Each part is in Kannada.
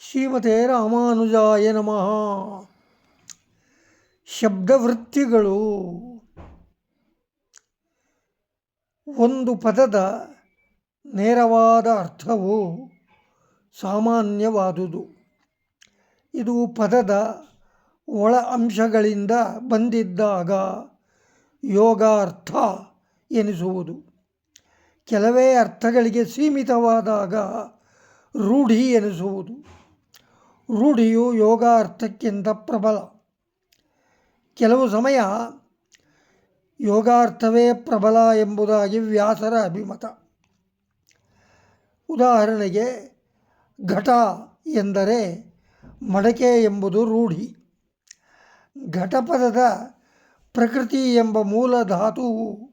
ಶ್ರೀಮತೆ ರಾಮಾನುಜಾಯ ನಮಃ. ಶಬ್ದವೃತ್ತಿಗಳು ಒಂದು ಪದದ ನೇರವಾದ ಅರ್ಥವು ಸಾಮಾನ್ಯವಾದುದು. ಇದು ಪದದ ಒಳ ಅಂಶಗಳಿಂದ ಬಂದಿದ್ದಾಗ ಯೋಗಾರ್ಥ ಎನಿಸುವುದು. ಕೆಲವೇ ಅರ್ಥಗಳಿಗೆ ಸೀಮಿತವಾದಾಗ ರೂಢಿ ಎನಿಸುವುದು. ರೂಢಿಯು ಯೋಗಾರ್ಥಕ್ಕಿಂತ ಪ್ರಬಲ. ಕೆಲವು ಸಮಯ ಯೋಗಾರ್ಥವೇ ಪ್ರಬಲ ಎಂಬುದಾಗಿ ವ್ಯಾಸರ ಅಭಿಮತ. ಉದಾಹರಣೆಗೆ, ಘಟ ಎಂದರೆ ಮಡಕೆ ಎಂಬುದು ರೂಢಿ. ಘಟಪದದ ಪ್ರಕೃತಿ ಎಂಬ ಮೂಲ ಧಾತುವು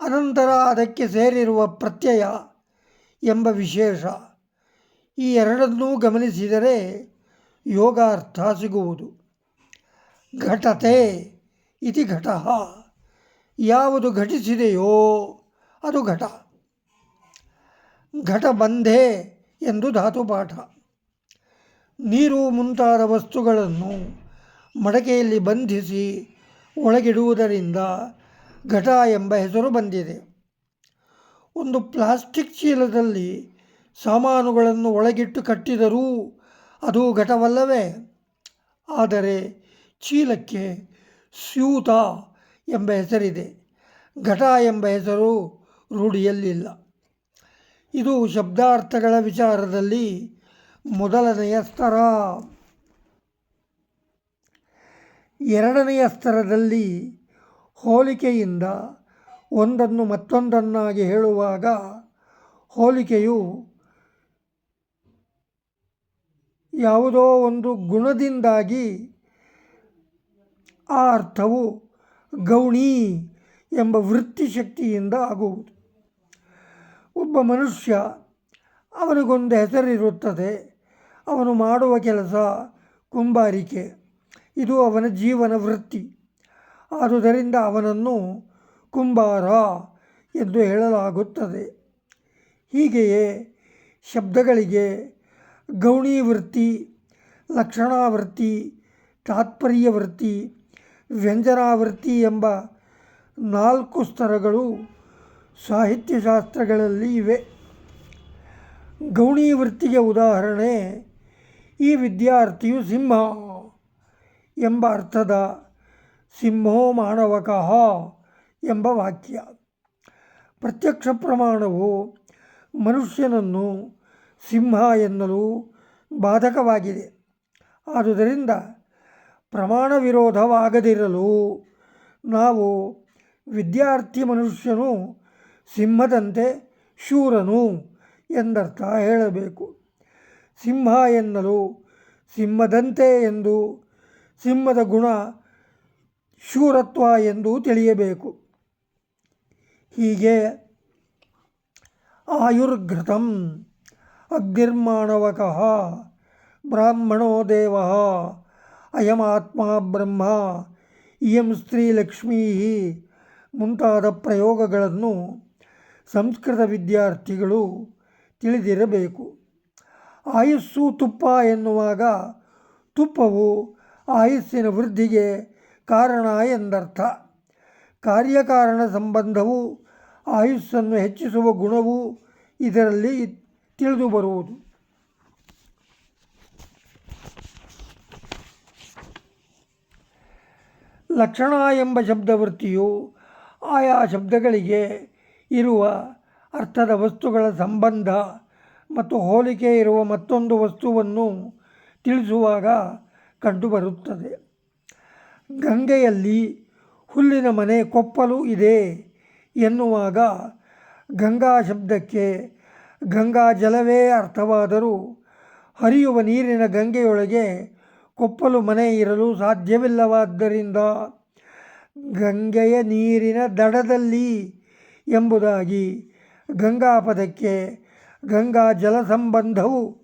ಅನಂತರ ಅದಕ್ಕೆ ಸೇರಿರುವ ಪ್ರತ್ಯಯ ಎಂಬ ವಿಶೇಷ. ಈ ಎರಡನ್ನೂ ಗಮನಿಸಿದರೆ ಯೋಗಾರ್ಥ ಸಿಗುವುದು. ಘಟತೆ ಇತಿ ಘಟ. ಯಾವುದು ಘಟಿಸಿದೆಯೋ ಅದು ಘಟ. ಘಟ ಬಂಧೆ ಎಂದು ಧಾತುಪಾಠ. ನೀರು ಮುಂತಾದ ವಸ್ತುಗಳನ್ನು ಮಡಕೆಯಲ್ಲಿ ಬಂಧಿಸಿ ಒಳಗಿಡುವುದರಿಂದ ಘಟ ಎಂಬ ಹೆಸರು ಬಂದಿದೆ. ಒಂದು ಪ್ಲಾಸ್ಟಿಕ್ ಚೀಲದಲ್ಲಿ ಸಾಮಾನುಗಳನ್ನು ಒಳಗಿಟ್ಟು ಕಟ್ಟಿದರೂ ಅದು ಘಟವಲ್ಲವೇ? ಆದರೆ ಚೀಲಕ್ಕೆ ಸ್ಯೂತ ಎಂಬ ಹೆಸರಿದೆ. ಘಟ ಎಂಬ ಹೆಸರು ರೂಢಿಯಲ್ಲಿಲ್ಲ. ಇದು ಶಬ್ದಾರ್ಥಗಳ ವಿಚಾರದಲ್ಲಿ ಮೊದಲನೆಯ ಸ್ತರ. ಎರಡನೆಯ ಸ್ತರದಲ್ಲಿ ಹೋಲಿಕೆಯಿಂದ ಒಂದನ್ನು ಮತ್ತೊಂದನ್ನಾಗಿ ಹೇಳುವಾಗ ಹೋಲಿಕೆಯು ಯಾವುದೋ ಒಂದು ಗುಣದಿಂದಾಗಿ ಆ ಅರ್ಥವು ಗೌಣಿ ಎಂಬ ವೃತ್ತಿ ಶಕ್ತಿಯಿಂದ ಆಗುವುದು. ಒಬ್ಬ ಮನುಷ್ಯ ಅವನಿಗೊಂದು ಹೆಸರಿರುತ್ತದೆ, ಅವನು ಮಾಡುವ ಕೆಲಸ ಕುಂಬಾರಿಕೆ, ಇದು ಅವನ ಜೀವನ ವೃತ್ತಿ. ಆದುದರಿಂದ ಅವನನ್ನು ಕುಂಬಾರ ಎಂದು ಹೇಳಲಾಗುತ್ತದೆ. ಹೀಗೆಯೇ ಶಬ್ದಗಳಿಗೆ ಗೌಣಿ ವೃತ್ತಿ ಲಕ್ಷಣಾವೃತ್ತಿ ತಾತ್ಪರ್ಯ ವೃತ್ತಿ ವ್ಯಂಜನಾವೃತ್ತಿ ಎಂಬ ನಾಲ್ಕು ಸ್ತರಗಳು ಸಾಹಿತ್ಯಶಾಸ್ತ್ರಗಳಲ್ಲಿ ಇವೆ. ಗೌಣಿ ವೃತ್ತಿಗೆ ಉದಾಹರಣೆ, ಈ ವಿದ್ಯಾರ್ಥಿಯು ಸಿಂಹ ಎಂಬ ಅರ್ಥದ ಸಿಂಹೋ ಮಾನವಕಃ ಎಂಬ ವಾಕ್ಯ. ಪ್ರತ್ಯಕ್ಷ ಪ್ರಮಾಣವು ಮನುಷ್ಯನನ್ನು ಸಿಂಹ ಎನ್ನಲು ಬಾಧಕವಾಗಿದೆ. ಆದುದರಿಂದ ಪ್ರಮಾಣ ವಿರೋಧವಾಗದಿರಲು ನಾವು ವಿದ್ಯಾರ್ಥಿ ಮನುಷ್ಯನು ಸಿಂಹದಂತೆ ಶೂರನು ಎಂದರ್ಥ ಹೇಳಬೇಕು. ಸಿಂಹ ಎನ್ನಲು ಸಿಂಹದಂತೆ ಎಂದು, ಸಿಂಹದ ಗುಣ ಶೂರತ್ವ ಎಂದು ತಿಳಿಯಬೇಕು. ಆಯುರ್ಘೃತಂ ಅಗ್ನಿರ್ಮಾಣವಕಃ ಬ್ರಾಹ್ಮಣೋ ದೇವ ಅಯಮಾತ್ಮ ಬ್ರಹ್ಮ ಇಯಂ ಸ್ತ್ರೀ ಲಕ್ಷ್ಮೀ ಮುಂತಾದ ಪ್ರಯೋಗಗಳನ್ನು ಸಂಸ್ಕೃತ ವಿದ್ಯಾರ್ಥಿಗಳು ತಿಳಿದಿರಬೇಕು. ಆಯುಸ್ಸು ತುಪ್ಪ ಎನ್ನುವಾಗ ತುಪ್ಪವು ಆಯುಸ್ಸಿನ ವೃದ್ಧಿಗೆ ಕಾರಣ ಎಂದರ್ಥ. ಕಾರ್ಯಕಾರಣ ಸಂಬಂಧವು, ಆಯುಸ್ಸನ್ನು ಹೆಚ್ಚಿಸುವ ಗುಣವು ಇದರಲ್ಲಿ ತಿಳಿದು ಬರುವುದು. ಲಕ್ಷಣ ಎಂಬ ಶಬ್ದವೃತ್ತಿಯು ಆಯಾ ಶಬ್ದಗಳಿಗೆ ಇರುವ ಅರ್ಥದ ವಸ್ತುಗಳ ಸಂಬಂಧ ಮತ್ತು ಹೋಲಿಕೆ ಇರುವ ಮತ್ತೊಂದು ವಸ್ತುವನ್ನು ತಿಳಿಸುವಾಗ ಕಂಡುಬರುತ್ತದೆ. ಗಂಗೆಯಲ್ಲಿ ಹುಲ್ಲಿನ ಮನೆ ಕೊಪ್ಪಲು ಇದೆ ಎನ್ನುವಾಗ ಗಂಗಾ ಶಬ್ದಕ್ಕೆ ಗಂಗಾ ಜಲವೇ ಅರ್ಥವಾದರೂ ಹರಿಯುವ ನೀರಿನ ಗಂಗೆಯೊಳಗೆ ಕೊಪ್ಪಲು ಮನೆ ಇರಲು ಸಾಧ್ಯವಿಲ್ಲವಾದ್ದರಿಂದ ಗಂಗೆಯ ನೀರಿನ ದಡದಲ್ಲಿ ಎಂಬುದಾಗಿ ಗಂಗಾ ಪದಕ್ಕೆ ಗಂಗಾ ಜಲ ಸಂಬಂಧವು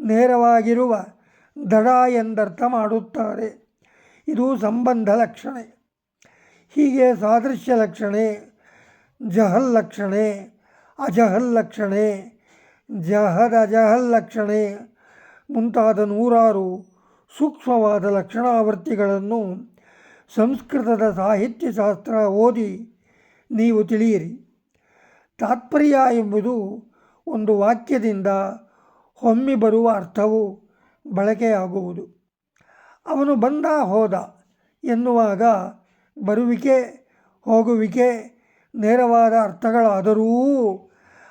ನೇರವಾಗಿರುವ ದಡ ಎಂದರ್ಥ ಮಾಡುತ್ತಾರೆ. ಇದು ಸಂಬಂಧ ಲಕ್ಷಣೆ. ಹೀಗೆ ಸಾದೃಶ್ಯ ಲಕ್ಷಣೆ, ಜಹಲ್ ಲಕ್ಷಣೆ, ಅಜಹಲ್ ಲಕ್ಷಣೆ, ಜಹದ ಅಜಹಲ್ಲಕ್ಷಣೆ ಮುಂತಾದ ನೂರಾರು ಸೂಕ್ಷ್ಮವಾದ ಲಕ್ಷಣಾವೃತ್ತಿಗಳನ್ನು ಸಂಸ್ಕೃತದ ಸಾಹಿತ್ಯ ಶಾಸ್ತ್ರ ಓದಿ ನೀವು ತಿಳಿಯಿರಿ. ತಾತ್ಪರ್ಯ ಎಂಬುದು ಒಂದು ವಾಕ್ಯದಿಂದ ಹೊಮ್ಮಿ ಬರುವ ಅರ್ಥವು ಬಳಕೆಯಾಗುವುದು. ಅವನು ಬಂದ ಹೋದ ಎನ್ನುವಾಗ ಬರುವಿಕೆ, ಹೋಗುವಿಕೆ, ನೇರವಾದ ಅರ್ಥಗಳಾದರೂ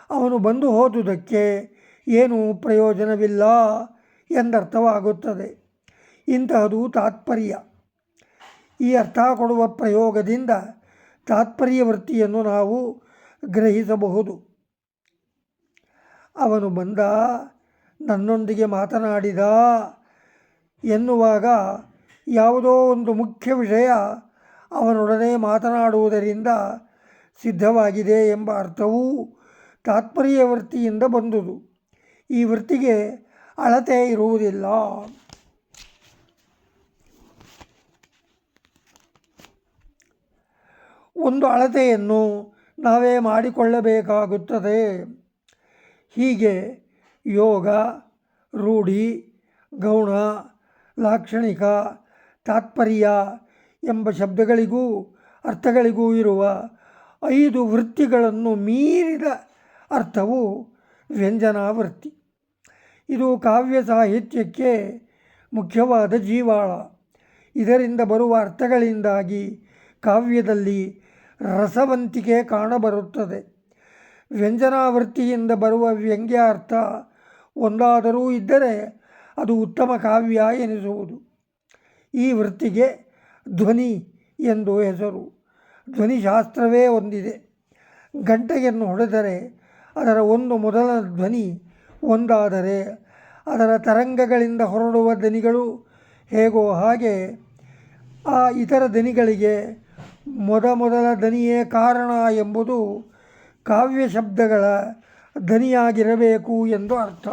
ಅವನು ಬಂದು ಹೋದುದಕ್ಕೆ ಏನೂ ಪ್ರಯೋಜನವಿಲ್ಲ ಎಂದರ್ಥವಾಗುತ್ತದೆ. ಇಂತಹದು ತಾತ್ಪರ್ಯ. ಈ ಅರ್ಥ ಕೊಡುವ ಪ್ರಯೋಗದಿಂದ ತಾತ್ಪರ್ಯ ವೃತ್ತಿಯನ್ನು ನಾವು ಗ್ರಹಿಸಬಹುದು. ಅವನು ಬಂದ, ನನ್ನೊಂದಿಗೆ ಮಾತನಾಡಿದ ಎನ್ನುವಾಗ ಯಾವುದೋ ಒಂದು ಮುಖ್ಯ ವಿಷಯ ಅವನೊಡನೆ ಮಾತನಾಡುವುದರಿಂದ ಸಿದ್ಧವಾಗಿದೆ ಎಂಬ ಅರ್ಥವೂ ತಾತ್ಪರ್ಯ ವೃತ್ತಿಯಿಂದ ಬಂದುದು. ಈ ವೃತ್ತಿಗೆ ಅಳತೆ ಇರುವುದಿಲ್ಲ. ಒಂದು ಅಳತೆಯನ್ನು ನಾವೇ ಮಾಡಿಕೊಳ್ಳಬೇಕಾಗುತ್ತದೆ. ಹೀಗೆ ಯೋಗ, ರೂಢಿ, ಗೌಣ, ಲಾಕ್ಷಣಿಕ ತಾತ್ಪರ್ಯ ಎಂಬ ಶಬ್ದಗಳಿಗೂ ಅರ್ಥಗಳಿಗೂ ಇರುವ ಐದು ವೃತ್ತಿಗಳನ್ನು ಮೀರಿದ ಅರ್ಥವು ವ್ಯಂಜನಾ ವೃತ್ತಿ ಇದು ಕಾವ್ಯ ಸಾಹಿತ್ಯಕ್ಕೆ ಮುಖ್ಯವಾದ ಜೀವಾಳ. ಇದರಿಂದ ಬರುವ ಅರ್ಥಗಳಿಂದಾಗಿ ಕಾವ್ಯದಲ್ಲಿ ರಸವಂತಿಕೆ ಕಾಣಬರುತ್ತದೆ. ವ್ಯಂಜನಾವೃತ್ತಿಯಿಂದ ಬರುವ ವ್ಯಂಗ್ಯಾರ್ಥ ಒಂದಾದರೂ ಇದ್ದರೆ ಅದು ಉತ್ತಮ ಕಾವ್ಯ ಎನಿಸುವುದು. ಈ ವೃತ್ತಿಗೆ ಧ್ವನಿ ಎಂದು ಹೆಸರು. ಧ್ವನಿಶಾಸ್ತ್ರವೇ ಒಂದಿದೆ. ಗಂಟೆಯನ್ನು ಹೊಡೆದರೆ ಅದರ ಒಂದು ಮೊದಲ ಧ್ವನಿ ಒಂದಾದರೆ ಅದರ ತರಂಗಗಳಿಂದ ಹೊರಡುವ ದನಿಗಳು ಹೇಗೋ ಹಾಗೆ ಆ ಇತರ ದನಿಗಳಿಗೆ ಮೊದಮೊದಲ ದನಿಯೇ ಕಾರಣ ಎಂಬುದು ಕಾವ್ಯ ಶಬ್ದಗಳ ದನಿಯಾಗಿರಬೇಕು ಎಂದು ಅರ್ಥ.